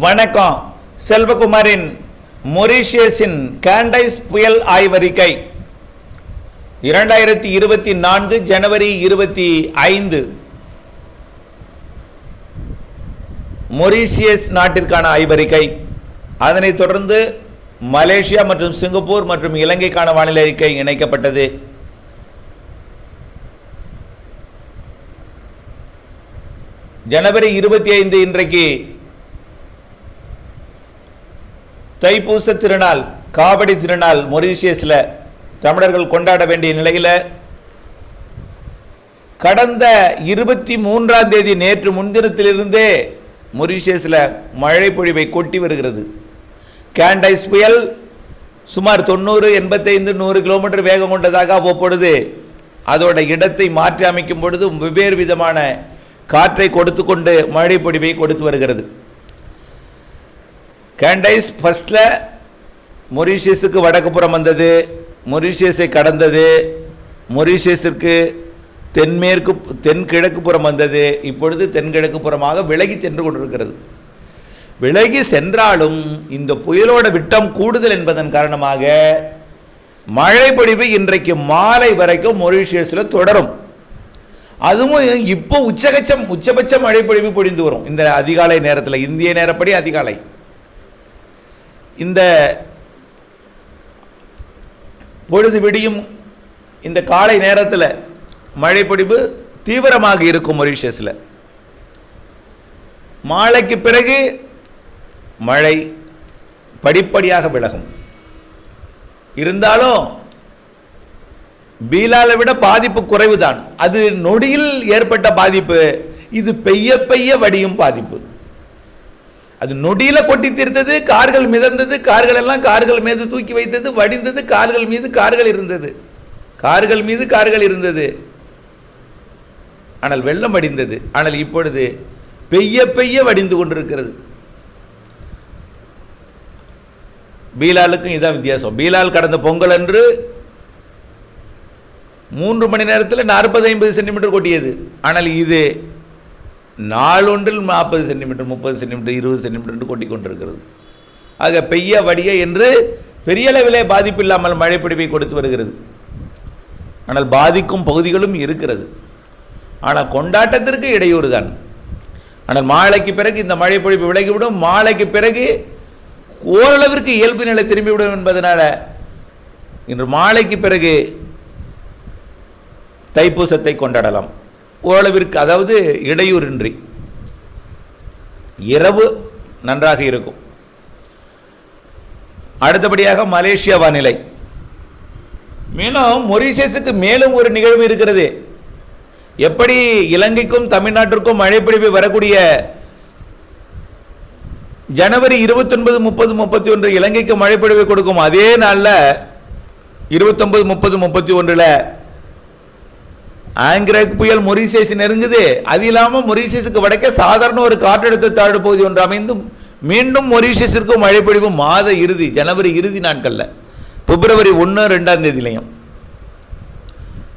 வணக்கம். செல்வகுமாரின் மொரீஷியஸின் கேண்டைஸ் புயல் ஆய்வறிக்கை. இரண்டாயிரத்தி இருபத்தி நான்கு ஜனவரி இருபத்தி ஐந்து. மொரீஷியஸ் நாட்டிற்கான ஆய்வறிக்கை. அதனைத் தொடர்ந்து மலேசியா மற்றும் சிங்கப்பூர் மற்றும் இலங்கைக்கான வானிலை அறிக்கை இணைக்கப்பட்டது. ஜனவரி இருபத்தி ஐந்து இன்றைக்கு தைப்பூச திருநாள் காவடி திருநாள் மொரீஷியஸில் தமிழர்கள் கொண்டாட வேண்டிய நிலையில் கடந்த இருபத்தி மூன்றாம் தேதி நேற்று முன்தினத்திலிருந்தே மொரீஷியஸில் மழை பொழிவை கொட்டி வருகிறது. கேண்டைஸ் புயல் சுமார் தொண்ணூறு எண்பத்தைந்து நூறு கிலோமீட்டர் வேகம் கொண்டதாக அவ்வப்பொழுது அதோட இடத்தை மாற்றி அமைக்கும் பொழுது வெவ்வேறு விதமான காற்றை கொடுத்து கொண்டு மழை பொழிவை கொடுத்து வருகிறது. கேண்டைஸ் ஃபர்ஸ்டில் மொரீஷியஸுக்கு வடக்கு புறம் வந்தது. மொரீஷியஸை கடந்தது. மொரீஷியஸிற்கு தென்மேற்கு தென்கிழக்கு புறம் வந்தது. இப்பொழுது தென்கிழக்கு புறமாக விலகி சென்று கொண்டிருக்கிறது. விலகி சென்றாலும் இந்த புயலோட விட்டம் கூடுதல் என்பதன் காரணமாக மழைப்பொழிவு இன்றைக்கு மாலை வரைக்கும் மொரீஷியஸில் தொடரும். அதுவும் இப்போ உச்சகச்சம் உச்சபட்ச மழைப்பொழிவு பொழிந்து வரும். இந்த அதிகாலை நேரத்தில் இந்திய நேரப்படி அதிகாலை. இந்த பொழுது விடியும் இந்த காலை நேரத்தில் மழைப்பொடிவு தீவிரமாக இருக்கும் மொரிஷியஸில். மாலைக்கு பிறகு மழை படிப்படியாக விலகும். இருந்தாலும் பீலாலை விட பாதிப்பு குறைவுதான். அது நொடியில் ஏற்பட்ட பாதிப்பு இது பெய்ய பெய்ய வடியும் பாதிப்பு. அது நொடியில் கொட்டி தீர்த்தது கார்கள் மிதந்தது கார்கள் எல்லாம் கார்கள் மீது தூக்கி வைத்தது வடிந்தது கார்கள் மீது கார்கள் இருந்தது. கார்கள் மீது கார்கள் இருந்தது. ஆனால் வெள்ளம் வடிந்தது. ஆனால் இப்பொழுது பெய்ய பெய்ய வடிந்து கொண்டிருக்கிறது. பீலாலுக்கும் இதான் வித்தியாசம். பீலால் கடந்த பொங்கல் அன்று மூன்று மணி நேரத்தில் நாற்பது ஐம்பது சென்டிமீட்டர் கொட்டியது. ஆனால் இது நாளொன்றில் நாற்பது சென்டிமீட்டர் முப்பது சென்டிமீட்டர் இருபது சென்டிமீட்டர் கொட்டி கொண்டிருக்கிறது. ஆக பெய்ய வடிய என்று பெரிய அளவிலே பாதிப்பு இல்லாமல் மழை கொடுத்து வருகிறது. ஆனால் பாதிக்கும் பகுதிகளும் இருக்கிறது. ஆனால் கொண்டாட்டத்திற்கு இடையூறு தான். ஆனால் மாலைக்கு பிறகு இந்த மழை பொழிப்பு விலகிவிடும். மாலைக்கு பிறகு ஓரளவிற்கு இயல்பு நிலை திரும்பிவிடும் என்பதனால் இன்று மாலைக்கு பிறகு தைப்பூசத்தை கொண்டாடலாம். ஓரளவிற்கு அதாவது இடையூறின்றி. இரவு நன்றாக இருக்கும். அடுத்தபடியாக மலேசியா வானிலை. மேலும் மொரிஷியஸுக்கு மேலும் ஒரு நிகழ்வு இருக்கிறது. எப்படி இலங்கைக்கும் தமிழ்நாட்டிற்கும் மழைப்பிடிப்பு வரக்கூடிய ஜனவரி இருபத்தொன்பது முப்பது முப்பத்தி ஒன்று இலங்கைக்கு மழைப்பிடிவை கொடுக்கும் அதே நாளில் இருபத்தொன்பது முப்பது முப்பத்தி ஒன்றில் ஆங்கிராக் புயல் மொரிசியஸ் நெருங்குது. அது இல்லாமல் மொரிசியஸுக்கு வடக்கே சாதாரண ஒரு காற்றழுத்த தாழ்வு பகுதி ஒன்று அமைந்து மீண்டும் மொரீஷியஸிற்கு மழைப்பொழிவு மாத இறுதி ஜனவரி இறுதி நாட்களில். பிப்ரவரி ஒன்று ரெண்டாம் தேதியிலையும்.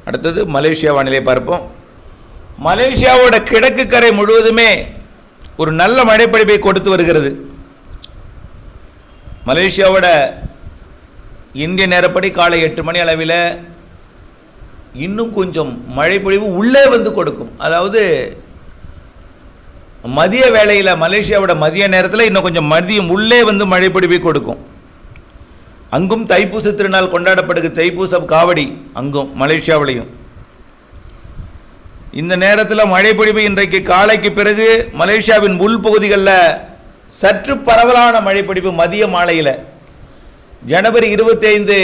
அடுத்தது மலேசியா வானிலை பார்ப்போம். மலேசியாவோட கிழக்கு கரை முழுவதுமே ஒரு நல்ல மழைப்பொழிவை கொடுத்து வருகிறது. மலேசியாவோட இந்திய நேரப்படி காலை எட்டு மணி அளவில் இன்னும் கொஞ்சம் மழை பொழிவு உள்ளே வந்து கொடுக்கும். அதாவது மதிய வேளையில் மலேசியாவோட மதிய நேரத்தில் இன்னும் கொஞ்சம் மதியம் உள்ளே வந்து மழைப்பொழிவை கொடுக்கும். அங்கும் தைப்பூச திருநாள் கொண்டாடப்படுது. தைப்பூச காவடி அங்கும் மலேசியாவிலையும். இந்த நேரத்தில் மழைப்பொழிவு இன்றைக்கு காலைக்கு பிறகு மலேசியாவின் உள்பகுதிகளில் சற்று பரவலான மழைப்பொழிவு மதிய மாலையில். ஜனவரி இருபத்தைந்து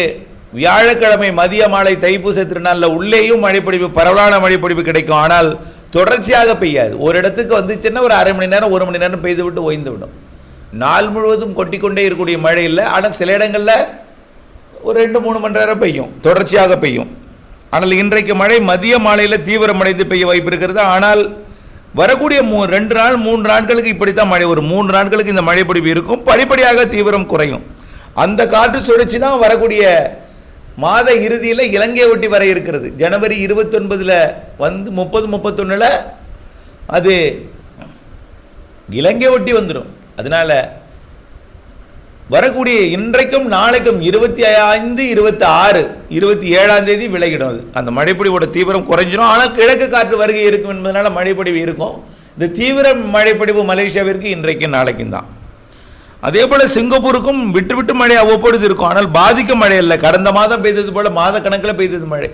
வியாழக்கிழமை மதிய மாலை தைப்பூச திருநாளில் உள்ளேயும் மழைப்பொழிவு பரவலான மழைப்பொழிவு கிடைக்கும். ஆனால் தொடர்ச்சியாக பெய்யாது. ஒரு இடத்துக்கு வந்துச்சுன்னா ஒரு அரை மணி நேரம் ஒரு மணி நேரம் பெய்து விட்டு ஓய்ந்து விடும். நாள் முழுவதும் கொட்டிக்கொண்டே இருக்கக்கூடிய மழை இல்லை. ஆனால் சில இடங்களில் ஒரு ரெண்டு மூணு மணி நேரம் பெய்யும். தொடர்ச்சியாக பெய்யும். ஆனால் இன்றைக்கு மழை மதிய மாலையில் தீவிரமடைந்து பெய்ய வாய்ப்பு இருக்கிறது. ஆனால் வரக்கூடிய மூ ரெண்டு நாள் மூன்று நாட்களுக்கு இப்படித்தான் மழை ஒரு மூன்று நாட்களுக்கு இந்த மழை இருக்கும். படிப்படியாக தீவிரம் குறையும். அந்த காற்று சுழற்சி தான் வரக்கூடிய மாத இறுதியில் இலங்கை ஒட்டி வர இருக்கிறது. ஜனவரி இருபத்தொன்பதில் வந்து முப்பது முப்பத்தொன்னில் அது இலங்கை ஒட்டி வந்துடும் அதனால் வரக்கூடிய இன்றைக்கும் நாளைக்கும் இருபத்தி ஐந்து இருபத்தி ஆறு இருபத்தி ஏழாம் தேதி விலகிடும் அது. அந்த மழைப்பொழிவோட தீவிரம் குறைஞ்சிடும் ஆனால் கிழக்கு காற்று வருகை இருக்கும் என்பதனால மழைப்பொடிவு இருக்கும். இந்த தீவிர மழைப்பொடிவு மலேசியாவிற்கு இன்றைக்கும் நாளைக்கும் தான். அதே போல் சிங்கப்பூருக்கும் விட்டு விட்டு மழை அவ்வப்பொழுது இருக்கும். ஆனால் பாதிக்கும் மழை இல்லை கடந்த மாதம் பெய்தது போல் மாத கணக்கில் பெய்தது மழை.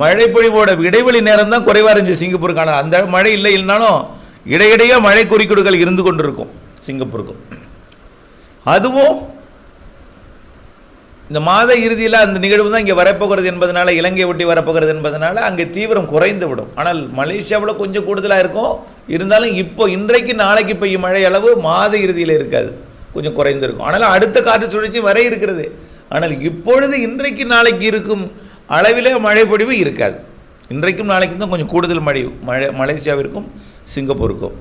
மழை பொழிவோட இடைவெளி நேரம் தான் குறைவாக இருந்துச்சு சிங்கப்பூருக்கு. ஆனால் அந்த மழை இல்லை இல்லைனாலும் இடையிடையே மழை குறிக்கீடுகள் இருந்து கொண்டிருக்கும் சிங்கப்பூருக்கும். அதுவும் இந்த மாத இறுதியில் அந்த நிகழ்வு தான் இங்கே வரப்போகிறது என்பதனால இலங்கை ஒட்டி வரப்போகிறது என்பதனால அங்கே தீவிரம் குறைந்து விடும். ஆனால் மலேசியாவில் கொஞ்சம் கூடுதலாக இருக்கும். இருந்தாலும் இப்போ இன்றைக்கு நாளைக்கு பெய்யும் மழை அளவு மாத இறுதியில் இருக்காது. கொஞ்சம் குறைந்திருக்கும். ஆனால் அடுத்த காற்று சுழற்சி வர இருக்கிறது. ஆனால் இப்பொழுது இன்றைக்கு நாளைக்கு இருக்கும் அளவிலே மழைப்பொடிவு இருக்காது. இன்றைக்கும் நாளைக்கும் தான் கொஞ்சம் கூடுதல் மழை மழை மலேசியாவிற்கும் சிங்கப்பூருக்கும்.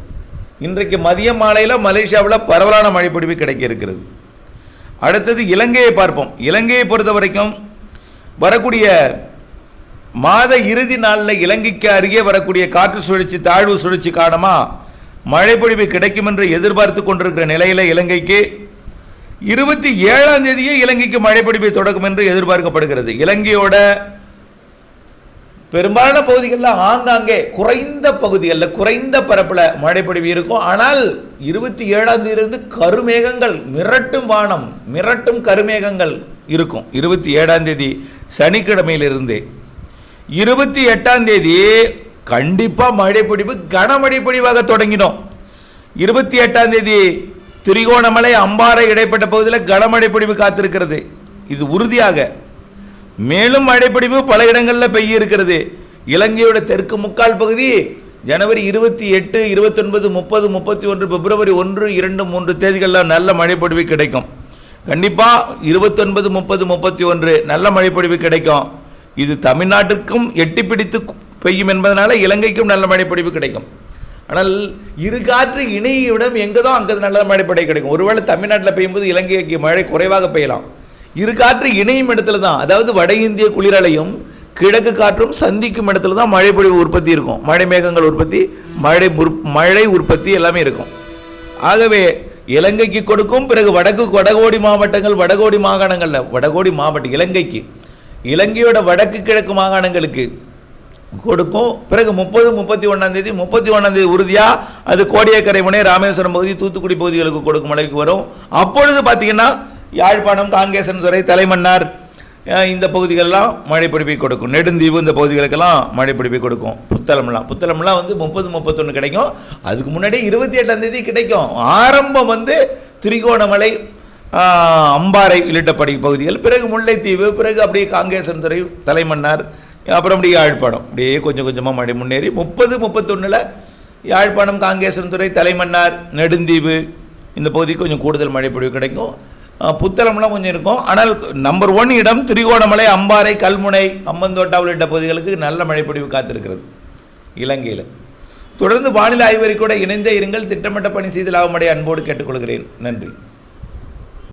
இன்றைக்கு மதிய மாலையில் மலேசியாவில் பரவலான மழைப்பொடிவு கிடைக்க இருக்கிறது. அடுத்தது இலங்கையை பார்ப்போம். இலங்கையை பொறுத்த வரைக்கும் வரக்கூடிய மாத இறுதி நாளில் இலங்கைக்கு அருகே வரக்கூடிய காற்று சுழற்சி தாழ்வு சுழற்சி காரணமாக மழைப்பொழிவு கிடைக்கும் என்று எதிர்பார்த்து கொண்டிருக்கிற நிலையில் இலங்கைக்கு இருபத்தி ஏழாம் தேதியே இலங்கைக்கு மழைப்பொழிவு தொடக்கும் என்று எதிர்பார்க்கப்படுகிறது. இலங்கையோட பெரும்பாலான பகுதிகளில் ஆங்காங்கே குறைந்த பகுதிகளில் குறைந்த பரப்பில் மழைப்பொழிவு இருக்கும். ஆனால் இருபத்தி ஏழாம் தேதியிலிருந்து கருமேகங்கள் மிரட்டும் வானம் மிரட்டும் கருமேகங்கள் இருக்கும். இருபத்தி ஏழாம் தேதி சனிக்கிழமையிலிருந்தே. இருபத்தி எட்டாம் தேதி கண்டிப்பாக மழைப்பொழிவு கனமழை பொழிவாக தொடங்கினோம். இருபத்தி எட்டாம் தேதி திரிகோணமலை அம்பாறை இடைப்பட்ட பகுதியில் கனமழை பொழிவு காத்திருக்கிறது. இது உறுதியாக. மேலும் மழைப்பொழிவு பல இடங்களில் பெய்யிருக்கிறது. இலங்கையோட தெற்கு முக்கால் பகுதி ஜனவரி இருபத்தி எட்டு இருபத்தொன்பது முப்பது முப்பத்தி ஒன்று பிப்ரவரி ஒன்று இரண்டு மூன்று தேதிகளில் நல்ல மழைப்பொழிவு கிடைக்கும். கண்டிப்பாக இருபத்தொன்பது முப்பது முப்பத்தி ஒன்று நல்ல மழைப்பொழிவு கிடைக்கும். இது தமிழ்நாட்டிற்கும் எட்டி பிடித்து பெய்யும் என்பதனால இலங்கைக்கும் நல்ல மழைப்பொழிவு கிடைக்கும். ஆனால் இரு காற்று இணையிடம் எங்கே தான் அங்கே நல்ல மழைப்பொழிவு கிடைக்கும். ஒருவேளை தமிழ்நாட்டில் பெய்யும்போது இலங்கைக்கு மழை குறைவாக பெய்யலாம். இரு காற்று இணையும் இடத்துல தான் அதாவது வட இந்திய குளிரலையும் கிழக்கு காற்றும் சந்திக்கும் இடத்துல தான் மழை பொழிவு உற்பத்தி இருக்கும். மழை மேகங்கள் உற்பத்தி மழை மழை உற்பத்தி எல்லாமே இருக்கும். ஆகவே இலங்கைக்கு கொடுக்கும் பிறகு வடக்கு வடகோடி மாவட்டங்கள் வடகோடி மாகாணங்களில் வடகோடி மாவட்டம் இலங்கைக்கு இலங்கையோட வடக்கு கிழக்கு மாகாணங்களுக்கு கொடுக்கும். பிறகு முப்பது முப்பத்தி ஒன்றாம் தேதி முப்பத்தி ஒன்றாம் தேதி உறுதியாக அது கோடியக்கரை முனை ராமேஸ்வரம் பகுதி தூத்துக்குடி பகுதிகளுக்கு கொடுக்கும் அளவுக்கு வரும். அப்பொழுது பார்த்தீங்கன்னா யாழ்ப்பாணம் காங்கேசன் துறை தலைமன்னார் இந்த பகுதிகளெலாம் மழை கொடுக்கும். நெடுந்தீவு இந்த பகுதிகளுக்கெல்லாம் மழை கொடுக்கும். புத்தளம்லாம். புத்தளம்லாம் வந்து முப்பது முப்பத்தொன்று கிடைக்கும். அதுக்கு முன்னாடி இருபத்தி எட்டாம் தேதி கிடைக்கும். ஆரம்பம் வந்து திரிகோணமலை அம்பாறை உள்ளிட்ட படி பகுதிகள். பிறகு முல்லைத்தீவு பிறகு அப்படியே காங்கேசன் துறை தலைமன்னார் அப்புறம் அப்படியே யாழ்ப்பாணம். அப்படியே கொஞ்சம் கொஞ்சமாக மழை முன்னேறி முப்பது முப்பத்தொன்னில் யாழ்ப்பாணம் காங்கேசன் துறை தலைமன்னார் நெடுந்தீவு இந்த பகுதிக்கு கொஞ்சம் கூடுதல் மழை பொழிவு கிடைக்கும் புத்தளம்லாம் கொஞ்சம் இருக்கும். ஆனால் நம்பர் ஒன் இடம் திரிகோணமலை அம்பாறை கல்முனை அம்மந்தோட்டா உள்ளிட்ட பகுதிகளுக்கு நல்ல மழைப்பொழிவு காத்திருக்கிறது. இலங்கையில். தொடர்ந்து வானிலை ஆய்வறிக்கூட இணைந்தே இருங்கள். திட்டமிட்ட பணி செய்து லாபமடைய அன்போடு கேட்டுக்கொள்கிறேன். நன்றி.